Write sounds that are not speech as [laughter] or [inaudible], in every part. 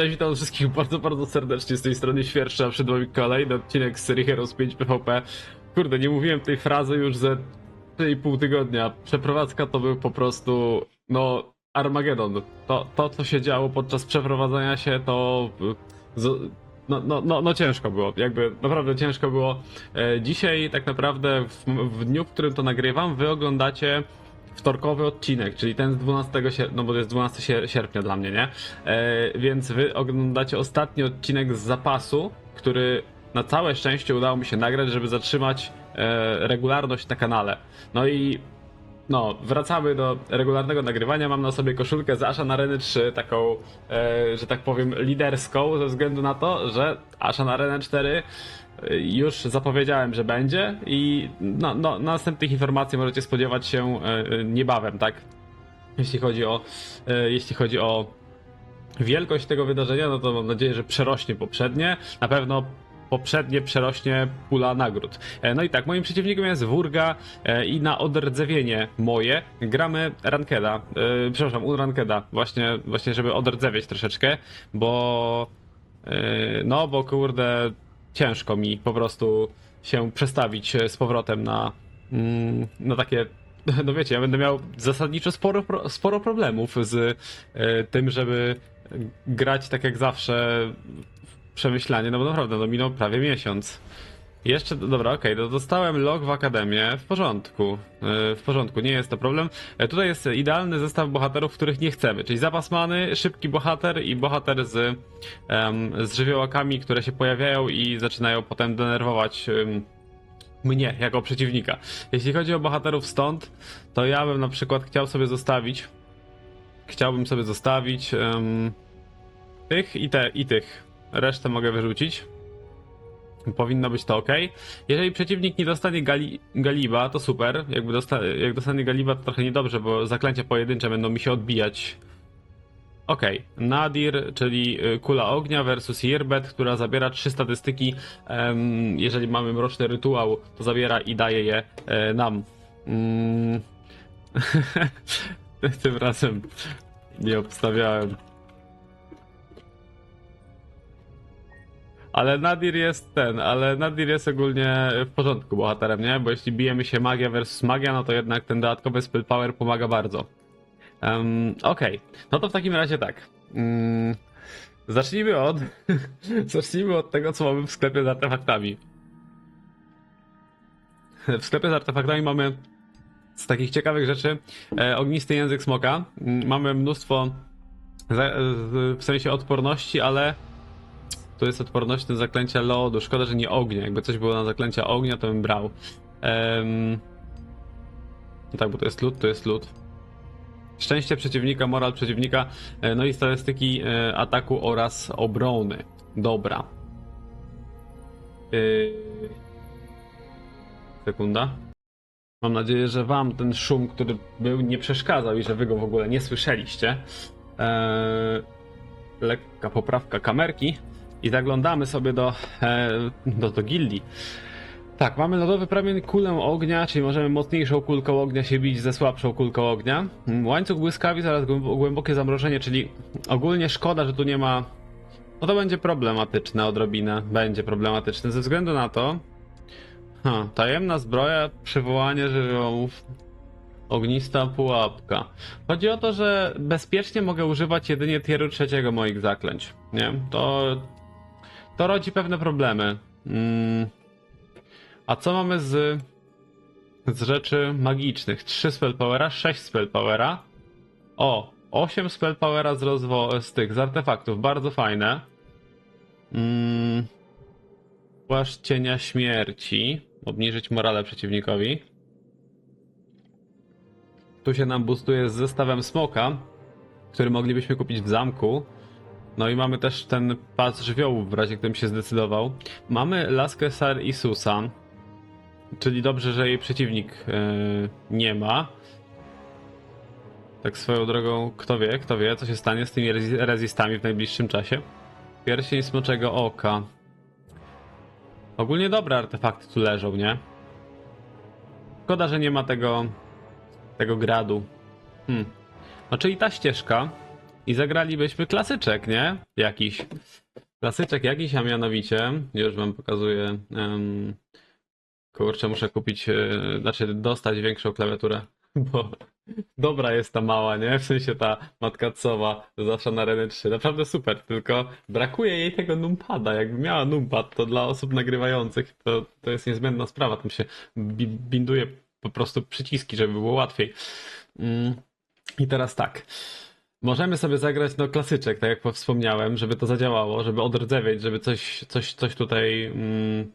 Cześć, witam wszystkich bardzo, bardzo serdecznie z tej strony Świerszcza, a przed wami kolejny odcinek z serii Heroes 5 PvP. Kurde, nie mówiłem tej frazy już ze 3,5 tygodnia. Przeprowadzka to był po prostu, no, Armagedon. To, to co się działo podczas przeprowadzania się, to... No, no, no, no ciężko było, jakby naprawdę ciężko było. E, dzisiaj tak naprawdę w, w dniu, w którym to nagrywam, wy oglądacie wtorkowy odcinek, czyli ten z 12 sierpnia, no bo to jest 12 sier- sierpnia dla mnie, nie? E, więc wy oglądacie ostatni odcinek z zapasu, który na całe szczęście udało mi się nagrać, żeby zatrzymać e, regularność na kanale. No i no, wracamy do regularnego nagrywania. Mam na sobie koszulkę z Asha na Areny 3, taką, e, że tak powiem, liderską, ze względu na to, że Asha na Arenę 4 e, już zapowiedziałem, że będzie i no, no, następnych informacji możecie spodziewać się e, e, niebawem, tak? Jeśli chodzi o, jeśli chodzi o wielkość tego wydarzenia, no to mam nadzieję, że przerośnie poprzednie. Na pewno poprzednie przerośnie pula nagród. E, No i tak, moim przeciwnikiem jest Wurga e, i na odrdzewienie moje gramy Rankeda, e, przepraszam, u Rankeda, właśnie, właśnie żeby odrdzewieć troszeczkę, bo no, bo kurde, ciężko mi po prostu się przestawić z powrotem na, mm, na takie [laughs] no wiecie, ja będę miał zasadniczo sporo, sporo problemów z tym, żeby grać tak jak zawsze przemyślanie, no bo naprawdę, no minął prawie miesiąc. Jeszcze, dobra, okej, to dostałem log w Akademię, w porządku, e, w porządku, nie jest to problem. E, Tutaj jest idealny zestaw bohaterów, których nie chcemy, czyli zapas many, szybki bohater i bohater z, z żywiołakami, które się pojawiają i zaczynają potem denerwować mnie jako przeciwnika. Jeśli chodzi o bohaterów stąd, to ja bym na przykład chciał sobie zostawić. Chciałbym sobie zostawić em, tych i te i tych. Resztę mogę wyrzucić. Powinno być to ok. Jeżeli przeciwnik nie dostanie gali, Galiba, to super. Jakby dosta, jak dostanie Galiba, to trochę niedobrze, bo zaklęcia pojedyncze będą mi się odbijać. Okej, Nadir, czyli y, kula ognia versus Yerbet, która zabiera trzy statystyki. Jeżeli mamy mroczny rytuał, to zabiera i daje je e, nam. Mm. [laughs] Tym razem nie obstawiałem. Ale Nadir jest ten, ale Nadir jest ogólnie w porządku bohaterem, nie? Bo jeśli bijemy się magia versus magia, no to jednak ten dodatkowy spell power pomaga bardzo. Um, Okej, no to w takim razie tak. Mm, zacznijmy od. [laughs] zacznijmy od tego, co mamy w sklepie z artefaktami. W sklepie z artefaktami mamy z takich ciekawych rzeczy e, ognisty język smoka. Mm, Mamy mnóstwo w sensie odporności, ale tu jest odporność na zaklęcia lodu. Szkoda, że nie ognia. Jakby coś było na zaklęcia ognia, to bym brał. No tak, bo to jest lód, to jest lód. Szczęście przeciwnika, moral przeciwnika, e, no i statystyki e, ataku oraz obrony. Dobra. Yy... Sekunda. Mam nadzieję, że wam ten szum, który był, nie przeszkadzał i że wy go w ogóle nie słyszeliście. Eee, lekka poprawka kamerki i zaglądamy sobie do, e, do, do gildii. Tak, mamy lodowy promień, kulę ognia, czyli możemy mocniejszą kulką ognia się bić ze słabszą kulką ognia. Łańcuch błyskawic oraz głęb- głębokie zamrożenie, czyli ogólnie szkoda, że tu nie ma... No to będzie problematyczne odrobinę, będzie problematyczne ze względu na to... Ha, tajemna zbroja, przywołanie żywiołów, ognista pułapka. Chodzi o to, że bezpiecznie mogę używać jedynie tieru trzeciego moich zaklęć, nie? To... To rodzi pewne problemy. Mm. A co mamy z, z rzeczy magicznych? 3 spellpowera, 6 spellpowera. O, 8 spellpowera z rozwo- z tych, z artefaktów, bardzo fajne. Mm. Cienia śmierci. Obniżyć morale przeciwnikowi. Tu się nam boostuje z zestawem smoka, który moglibyśmy kupić w zamku. No i mamy też ten pas żywiołów, w razie gdybym się zdecydował. Mamy laskę Sar Isusa, czyli dobrze, że jej przeciwnik e, nie ma. Tak swoją drogą, kto wie, kto wie, co się stanie z tymi rezi- rezistami w najbliższym czasie. Pierścień Smoczego Oka. Ogólnie dobre artefakty tu leżą, nie? Szkoda, że nie ma tego tego gradu. Hmm. No czyli ta ścieżka I zagralibyśmy klasyczek, nie? Jakiś. Klasyczek jakiś, a mianowicie, już wam pokazuję. em, kurczę, muszę kupić, e, znaczy dostać większą klawiaturę, [laughs] bo dobra jest ta mała, nie? W sensie ta matka cowa, zawsze na Reny 3. Naprawdę super, tylko brakuje jej tego numpada. Jakby miała numpad, to dla osób nagrywających to, to jest niezbędna sprawa. Tam się bi binduje po prostu przyciski, żeby było łatwiej. Mm. I teraz tak. Możemy sobie zagrać no klasyczek, tak jak wspomniałem, żeby to zadziałało, żeby odrdzewieć, żeby coś, coś, coś tutaj, mm,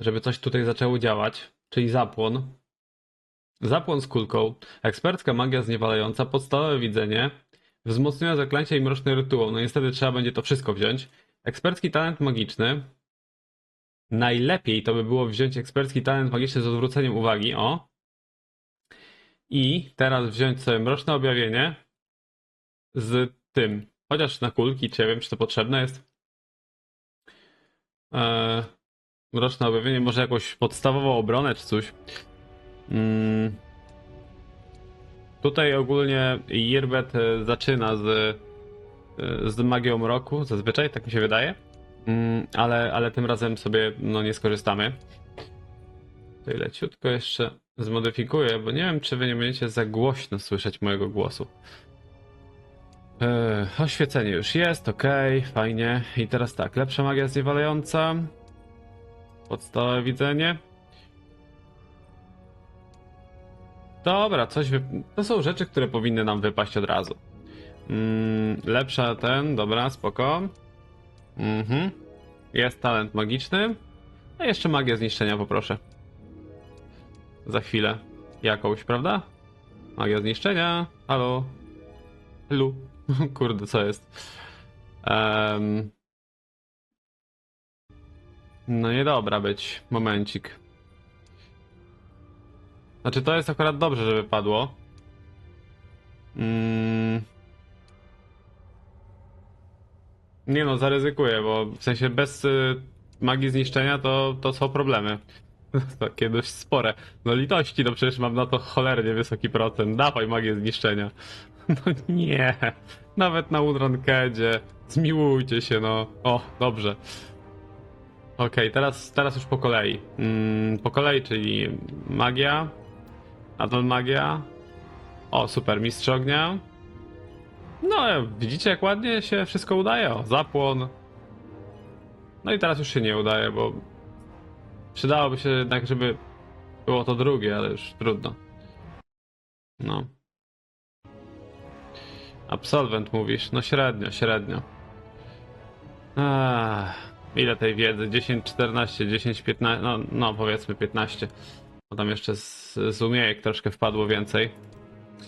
żeby coś tutaj zaczęło działać, czyli zapłon. Zapłon z kulką, ekspercka magia zniewalająca, podstawowe widzenie, wzmocnione zaklęcia i mroczny rytuał. No niestety trzeba będzie to wszystko wziąć. Ekspercki talent magiczny. Najlepiej to by było wziąć ekspercki talent magiczny z odwróceniem uwagi, o. I teraz wziąć sobie mroczne objawienie z tym. Chociaż na kulki, czy ja wiem, czy to potrzebne jest. Eee, mroczne objawienie, może jakąś podstawową obronę, czy coś. Mm. Tutaj ogólnie Jirbet e, zaczyna z, e, z magią mroku, zazwyczaj, tak mi się wydaje. Mm, ale, ale tym razem sobie no, nie skorzystamy. Tutaj leciutko jeszcze zmodyfikuję, bo nie wiem, czy wy nie będziecie za głośno słyszeć mojego głosu. Eee, oświecenie już jest, ok, fajnie. I teraz tak, lepsza magia zniewalająca. Podstawowe widzenie. Dobra, coś wy... To są rzeczy, które powinny nam wypaść od razu. Mm, lepsza ten, dobra, spoko. Mhm. Jest talent magiczny. A jeszcze magię zniszczenia poproszę. Za chwilę. Jakąś, prawda? Magia zniszczenia. Halo. Lu. [laughs] Kurde, co jest? Em, No niedobra być. Momencik. Znaczy to jest akurat dobrze, że wypadło. Mm. Nie no, zaryzykuję, bo w sensie bez y, magii zniszczenia to, to są problemy. [laughs] Takie dość spore. No litości, no przecież mam na to cholernie wysoki procent. Dawaj magię zniszczenia. [laughs] No nie. Nawet na Udronkedzie. Zmiłujcie się, no. O, dobrze. Okej, teraz, teraz już po kolei. Mm, po kolei, czyli magia. Adon magia. O, super, mistrz ognia. No, widzicie jak ładnie się wszystko udaje? O, zapłon. No i teraz już się nie udaje, bo przydałoby się jednak, żeby było to drugie, ale już trudno. No. Absolwent mówisz? No średnio, średnio. Ach, ile tej wiedzy? 10, 14, 10, 15, no, no powiedzmy 15. Bo tam jeszcze z, z umiejek troszkę wpadło więcej.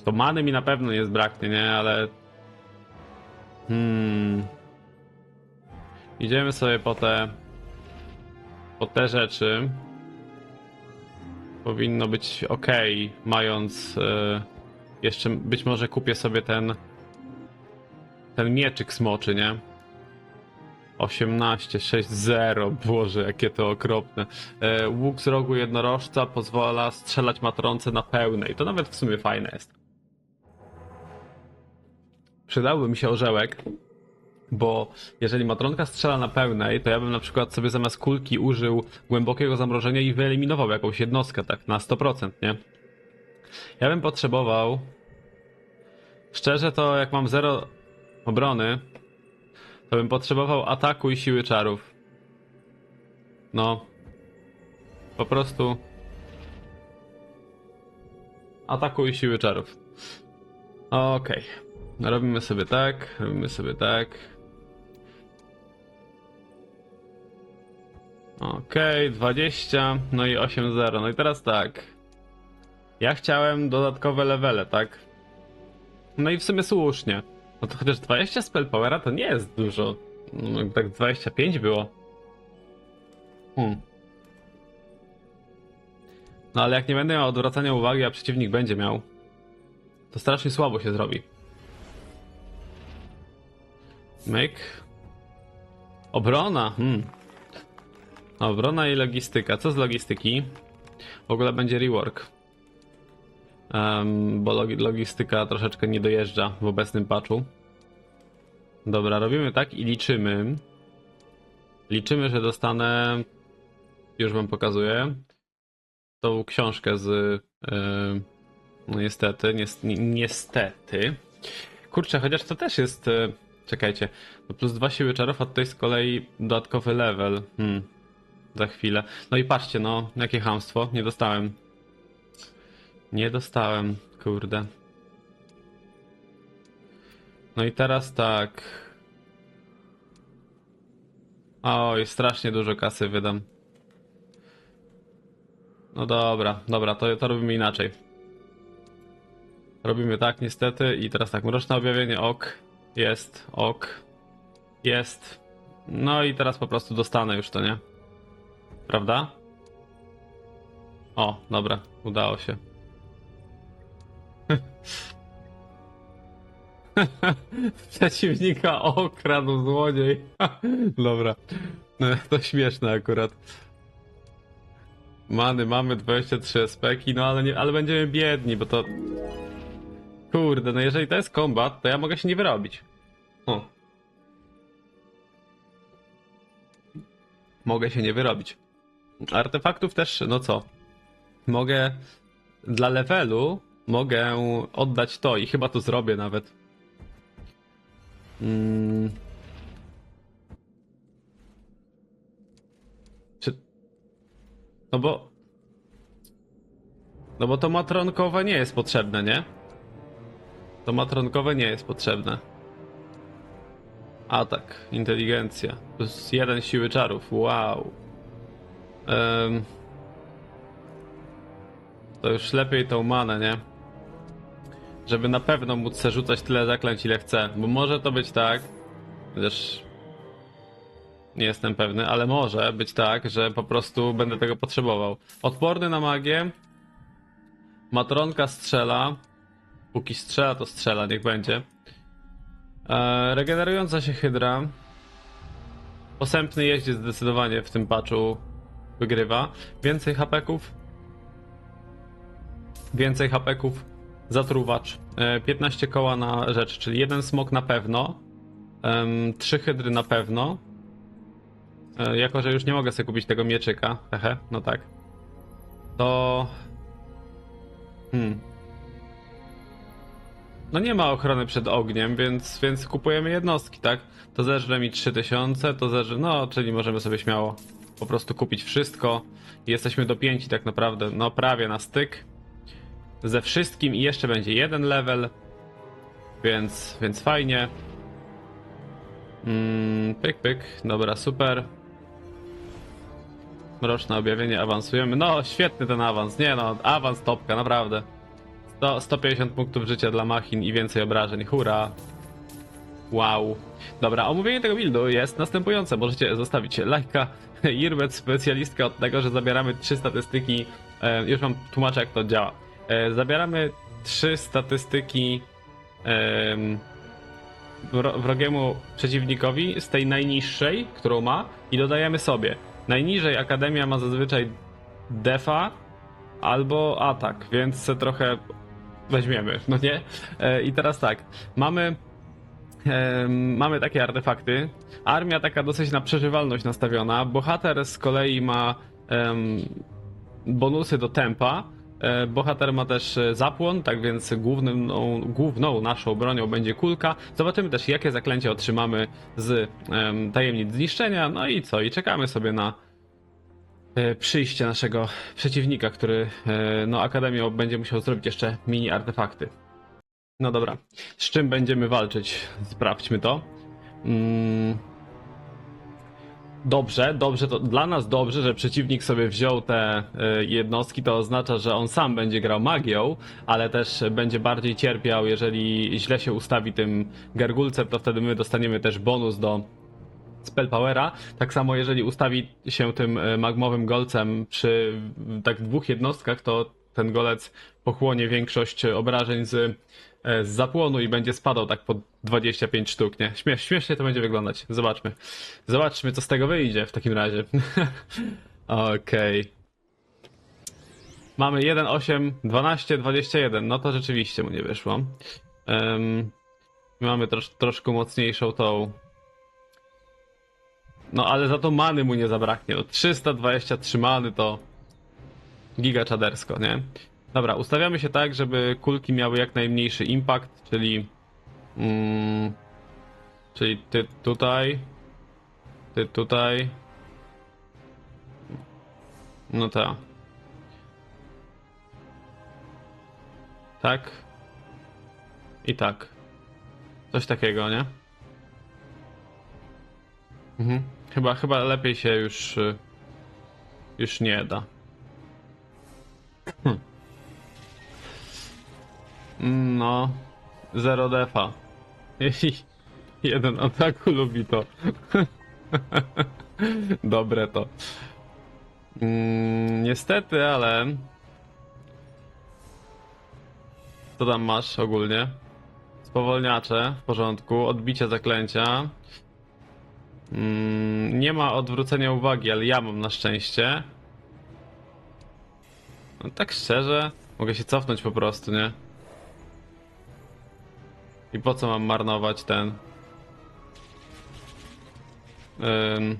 To many mi na pewno nie zbraknie, nie? Ale... Hmm... Idziemy sobie po te... Po te rzeczy. Powinno być ok, mając... e, jeszcze być może kupię sobie ten... Ten mieczyk smoczy, nie? 18, 6, 0. Boże, jakie to okropne. E, łuk z rogu jednorożca pozwala strzelać matronce na pełnej. To nawet w sumie fajne jest. Przydałby mi się orzełek, bo jeżeli matronka strzela na pełnej, to ja bym na przykład sobie zamiast kulki użył głębokiego zamrożenia i wyeliminował jakąś jednostkę, tak na 100%, nie? Ja bym potrzebował. Szczerze, to jak mam 0 obrony, to bym potrzebował ataku i siły czarów. No. Po prostu. Ataku i siły czarów. Okej. Robimy sobie tak, robimy sobie tak. Okej, 20, no i 8-0. No i teraz tak. Ja chciałem dodatkowe levele, tak? No i w sumie słusznie. No to chociaż 20 spell powera to nie jest dużo. No, tak 25 było. Hmm. No ale jak nie będę miał odwracania uwagi, a przeciwnik będzie miał, to strasznie słabo się zrobi. Myk. Obrona. Hmm. Obrona i logistyka. Co z logistyki? W ogóle będzie rework. Em, bo logi- logistyka troszeczkę nie dojeżdża w obecnym patchu. Dobra, robimy tak i liczymy. Liczymy, że dostanę. Już wam pokazuję. Tą książkę z. Yy, no niestety, nies- ni- niestety. Kurczę, chociaż to też jest. Yy, czekajcie. No plus dwa siły czarów, a tutaj z kolei dodatkowy level. Hmm. Za chwilę. No i patrzcie, no, jakie hamstwo. Nie dostałem. Nie dostałem, kurde. No i teraz tak. Oj, strasznie dużo kasy wydam. No dobra, dobra, to, to robimy inaczej. Robimy tak niestety i teraz tak, mroczne objawienie, ok, jest, ok, jest. No i teraz po prostu dostanę już to, nie? Prawda? O, dobra, udało się. [laughs] Przeciwnika okradł złodziej. [laughs] Dobra. [laughs] To śmieszne akurat. Many, mamy 23 speki, no ale, nie, ale będziemy biedni, bo to... Kurde, no jeżeli to jest kombat, to ja mogę się nie wyrobić. O. Mogę się nie wyrobić. Artefaktów też, no co? Mogę... Dla levelu mogę oddać to i chyba to zrobię nawet. Mm. Czy... No bo... No bo to matronkowe nie jest potrzebne, nie? To matronkowe nie jest potrzebne. Atak, inteligencja, plus jeden siły czarów, wow. Em, To już lepiej tą manę, nie? Żeby na pewno móc se rzucać tyle zaklęć ile chcę, bo może to być tak, chociaż nie jestem pewny, ale może być tak, że po prostu będę tego potrzebował. Odporny na magię, matronka strzela, póki strzela to strzela, niech będzie. E, regenerująca się hydra, posępny jeździec zdecydowanie w tym patchu wygrywa. Więcej hapeków, więcej hapeków, zatruwacz, e, 15 koła na rzecz, czyli jeden smok na pewno, trzy hydry na pewno. E, Jako, że już nie mogę sobie kupić tego mieczyka, hehe, no tak. To. Hmm. No nie ma ochrony przed ogniem, więc, więc kupujemy jednostki, tak? To zeżre mi 3000, to zeżre. No, czyli możemy sobie śmiało po prostu kupić wszystko. Jesteśmy dopięci tak naprawdę, no prawie na styk ze wszystkim i jeszcze będzie jeden level, więc, więc fajnie. Mm, pyk, pyk, dobra, super. Mroczne objawienie, awansujemy. No, świetny ten awans, nie no, awans topka, naprawdę. 100, 150 punktów życia dla machin i więcej obrażeń, hura. Wow. Dobra, omówienie tego buildu jest następujące. Możecie zostawić lajka. [laughs] Irbet specjalistka od tego, że zabieramy trzy statystyki. E, już wam tłumaczę, jak to działa. E, zabieramy trzy statystyki em, wro- wrogiemu przeciwnikowi z tej najniższej, którą ma, i dodajemy sobie. Najniżej Akademia ma zazwyczaj defa albo atak, więc se trochę weźmiemy, [laughs] no nie? E, I teraz tak, mamy mamy takie artefakty. Armia taka dosyć na przeżywalność nastawiona. Bohater z kolei ma em, bonusy do tempa. E, Bohater ma też e, zapłon, tak więc głównym, no, główną naszą bronią będzie kulka. Zobaczymy też, jakie zaklęcie otrzymamy z em, tajemnic zniszczenia. No i co? I czekamy sobie na e, przyjście naszego przeciwnika, który e, no, Akademią będzie musiał zrobić jeszcze mini artefakty. No dobra, z czym będziemy walczyć? Sprawdźmy to. Mm. Dobrze, dobrze, to dla nas dobrze, że przeciwnik sobie wziął te y, jednostki, to oznacza, że on sam będzie grał magią, ale też będzie bardziej cierpiał, jeżeli źle się ustawi tym gargulcem, to wtedy my dostaniemy też bonus do spell powera. Tak samo jeżeli ustawi się tym y, magmowym golcem przy tak dwóch jednostkach, to ten golec pochłonie większość obrażeń z, z zapłonu i będzie spadał tak po 25 sztuk, nie? Śmiesz, śmiesznie to będzie wyglądać. Zobaczmy. Zobaczmy, co z tego wyjdzie w takim razie. [laughs] Okej. Mamy 1, 8, 12, 21. No to rzeczywiście mu nie wyszło. Em, Mamy trosz, troszkę mocniejszą tą. No ale za to many mu nie zabraknie. No, 323 many to giga czadersko, nie? Dobra, ustawiamy się tak, żeby kulki miały jak najmniejszy impact, czyli mm, czyli ty tutaj ty tutaj no tak tak i tak coś takiego, nie? Mhm. Chyba, chyba lepiej się już już nie da. Hm. No, zero defa. [laughs] Jeden ataku lubi to. [laughs] Dobre to. Mm, niestety, ale. Co tam masz ogólnie? Spowolniacze, w porządku. Odbicie zaklęcia. Mm, nie ma odwrócenia uwagi, ale ja mam na szczęście. No, tak szczerze, mogę się cofnąć po prostu, nie? I po co mam marnować ten? Ym,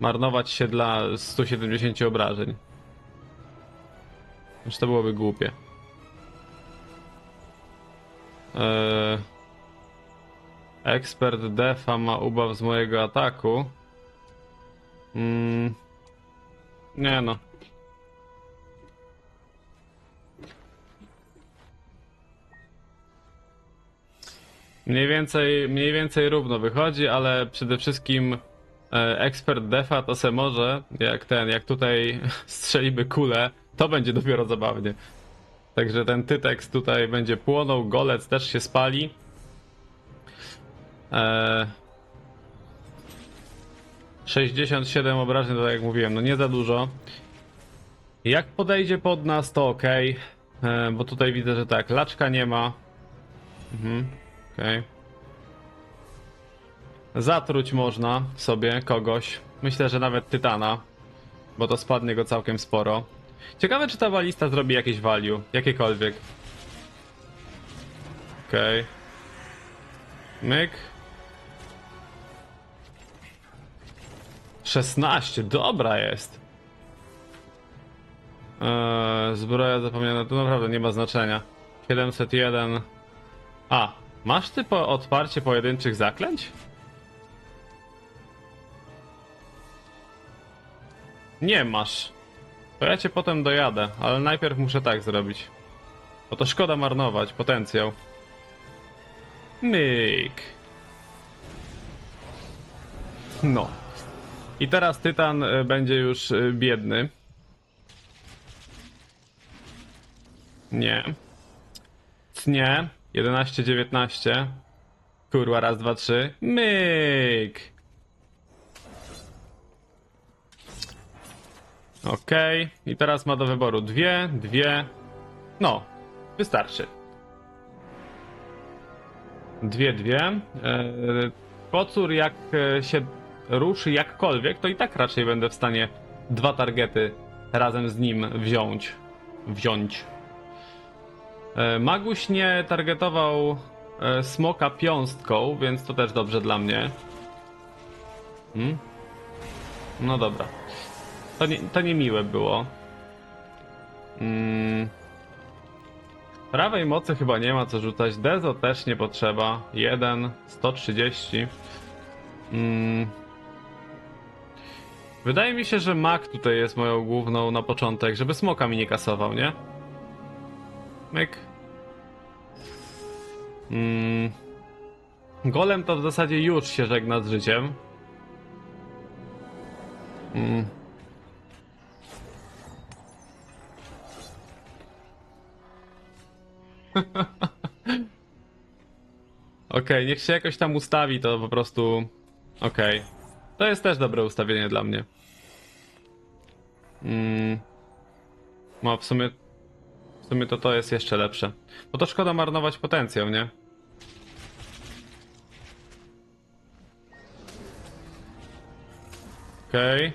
marnować się dla 170 obrażeń. Już to byłoby głupie. Eee, ekspert defa ma ubaw z mojego ataku. Mm, nie no. Mniej więcej, mniej więcej równo wychodzi, ale przede wszystkim e, ekspert defa to se może, jak ten, jak tutaj [laughs] strzeliby kulę, to będzie dopiero zabawnie. Także ten tytex tutaj będzie płonął, golec też się spali. E, 67 obrażeń, tak jak mówiłem, no nie za dużo. Jak podejdzie pod nas, to ok. Bo tutaj widzę, że tak, laczka nie ma. Mhm. Okej. Zatruć można sobie kogoś. Myślę, że nawet Tytana. Bo to spadnie go całkiem sporo. Ciekawe, czy ta balista zrobi jakieś value. Jakiekolwiek. Okej. Myk. 16, dobra jest. Eee, zbroja zapomniana, to naprawdę nie ma znaczenia. 701. A, masz ty po odparcie pojedynczych zaklęć? Nie masz. To ja cię potem dojadę, ale najpierw muszę tak zrobić. Bo to szkoda marnować potencjał. Myk. No. I teraz Tytan y, będzie już y, biedny. Nie. Nie. 11, 19. Kurwa, raz, dwa, trzy. Myk. Okej. I teraz ma do wyboru dwie, dwie. No, wystarczy. Dwie, dwie. Eee, Pocór jak e, się ruszy jakkolwiek, to i tak raczej będę w stanie dwa targety razem z nim wziąć. Wziąć. E, Maguś nie targetował e, smoka piąstką, więc to też dobrze dla mnie. Hmm? No dobra. To nie, to nie miłe było. Mm. Prawej mocy chyba nie ma co rzucać. Dezo też nie potrzeba. 1, 130. Mm. Wydaje mi się, że Mak tutaj jest moją główną na początek, żeby smoka mi nie kasował, nie? Myk. Mm. Golem to w zasadzie już się żegna z życiem. Mm. [laughs] Okej, niech się jakoś tam ustawi, to po prostu. Okej. To jest też dobre ustawienie dla mnie. Mm. No, w sumie. Sumie to to jest jeszcze lepsze. Bo to szkoda marnować potencjał, nie? Okej.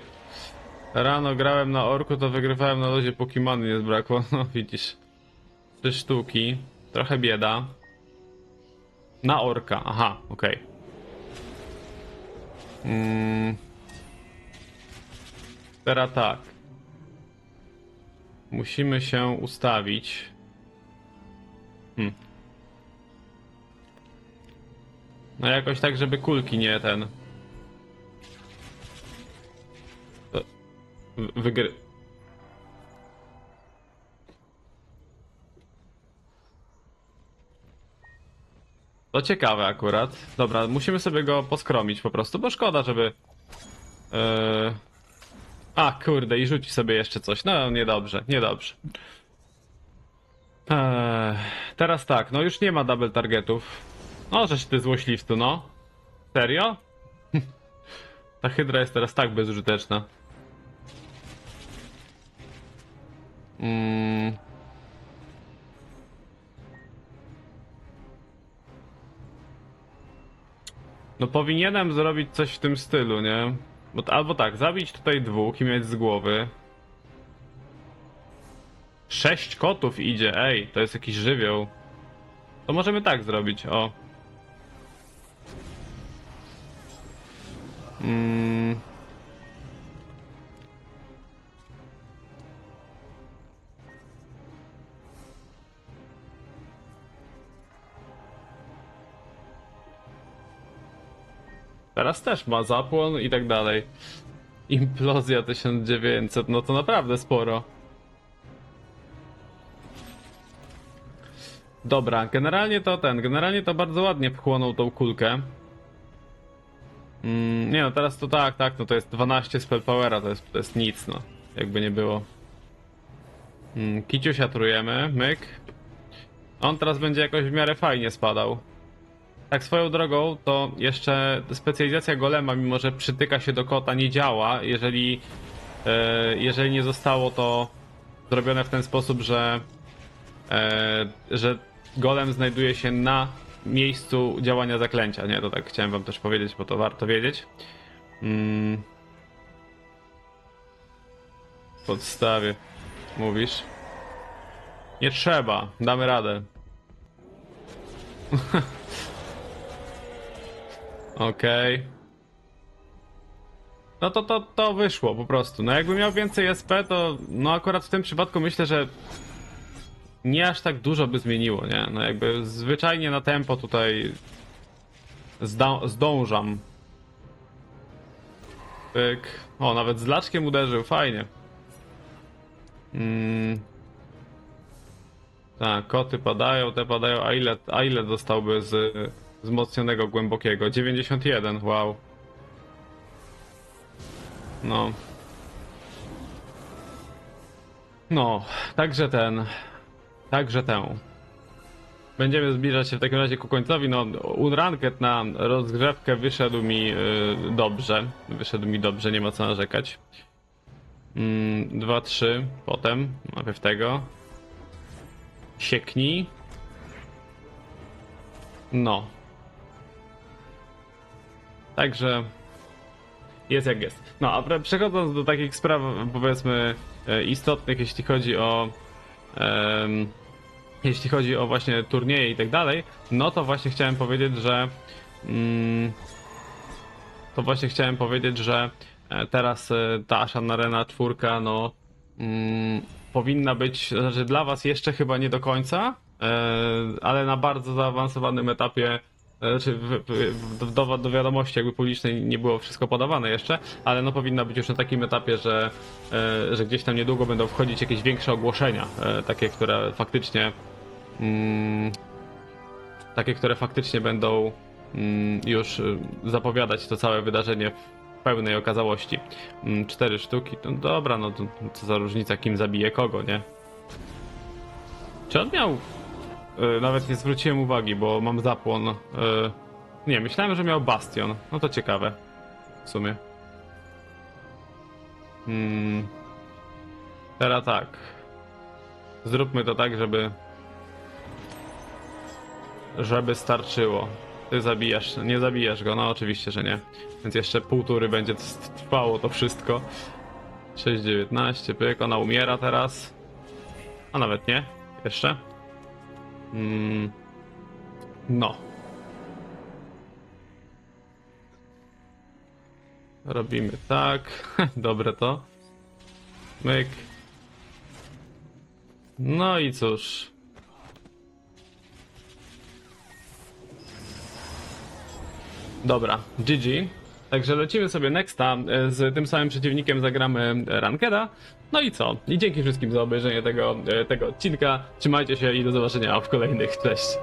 Rano grałem na orku, to wygrywałem na lodzie Pokimony nie zbrakło. [laughs] No widzisz. Trzy sztuki. Trochę bieda. Na orka, aha, okej. Mm. Teraz tak. Musimy się ustawić. Hmm. No jakoś tak, żeby kulki nie ten. Wygry. To ciekawe akurat. Dobra, musimy sobie go poskromić po prostu, bo szkoda, żeby... Yy... A, kurde, i rzuci sobie jeszcze coś. No, niedobrze, niedobrze. Eee, teraz tak, no już nie ma double targetów. No, żeś ty złośliwcu, no. Serio? [laughs] Ta hydra jest teraz tak bezużyteczna. Mm. No powinienem zrobić coś w tym stylu, nie? Bo, albo tak, zabić tutaj dwóch i mieć z głowy. Sześć kotów idzie, ej, to jest jakiś żywioł. To możemy tak zrobić, o. Mm. Teraz też ma zapłon i tak dalej. Implozja 1900, no to naprawdę sporo. Dobra, generalnie to ten, generalnie to bardzo ładnie wchłonął tą kulkę. Mm, nie no, teraz to tak, tak, no to jest 12 spell powera, to jest, to jest nic, no. Jakby nie było. Mm, Kiciusia trujemy, myk. On teraz będzie jakoś w miarę fajnie spadał. Tak swoją drogą, to jeszcze specjalizacja golema, mimo że przytyka się do kota, nie działa, jeżeli, e, jeżeli nie zostało to zrobione w ten sposób, że, e, że golem znajduje się na miejscu działania zaklęcia. Nie, to tak chciałem wam też powiedzieć, bo to warto wiedzieć. Mm. W podstawie, mówisz? Nie trzeba, damy radę. [laughs] Okej. No to, to to wyszło po prostu. No jakby miał więcej SP, to no akurat w tym przypadku myślę, że nie aż tak dużo by zmieniło, nie? No jakby zwyczajnie na tempo tutaj zdążam. Pyk. O, nawet z laczkiem uderzył, fajnie. Mm. Tak, koty padają, te padają, a ile, a ile dostałby z wzmocnionego głębokiego? 91, wow. No. No, także ten. Także tę. Będziemy zbliżać się w takim razie ku końcowi. No, Unranked na rozgrzewkę wyszedł mi y, dobrze. Wyszedł mi dobrze, nie ma co narzekać. 2, 3, potem. Najpierw tego. Sieknij. No. Także jest jak jest. No, a przechodząc do takich spraw, powiedzmy, e, istotnych, jeśli chodzi o. em, jeśli chodzi o właśnie turnieje i tak dalej, no to właśnie chciałem powiedzieć, że. Mm, to właśnie chciałem powiedzieć, że e, teraz e, ta Ashan Arena czwórka, no. Mm, powinna być, znaczy dla was jeszcze chyba nie do końca, ale na bardzo zaawansowanym etapie znaczy w, do, do wiadomości jakby publicznej nie było wszystko podawane jeszcze, ale no powinna być już na takim etapie, że, e, że gdzieś tam niedługo będą wchodzić jakieś większe ogłoszenia, e, takie, które faktycznie mm, takie, które faktycznie będą mm, już zapowiadać to całe wydarzenie w pełnej okazałości. Mm, cztery sztuki, to dobra, no to co za różnica, kim zabije kogo, nie? Czy on miał Nawet nie zwróciłem uwagi, bo mam zapłon. y, Nie, myślałem, że miał bastion. No to ciekawe. W sumie. Hmm. Teraz tak. Zróbmy to tak, żeby. Żeby starczyło. Ty zabijasz. Nie zabijasz go, no oczywiście, że nie. Więc jeszcze pół tury będzie trwało to wszystko. 6,19, pyk, ona umiera teraz. A nawet nie. Jeszcze. Mm. No. Robimy tak. [laughs] Dobre to. Myk. No i cóż. Dobra, GG. Także lecimy sobie nexta. E, z tym samym przeciwnikiem zagramy e, Rankeda. No i co? I dzięki wszystkim za obejrzenie tego, e, tego odcinka. Trzymajcie się i do zobaczenia w kolejnych. Cześć.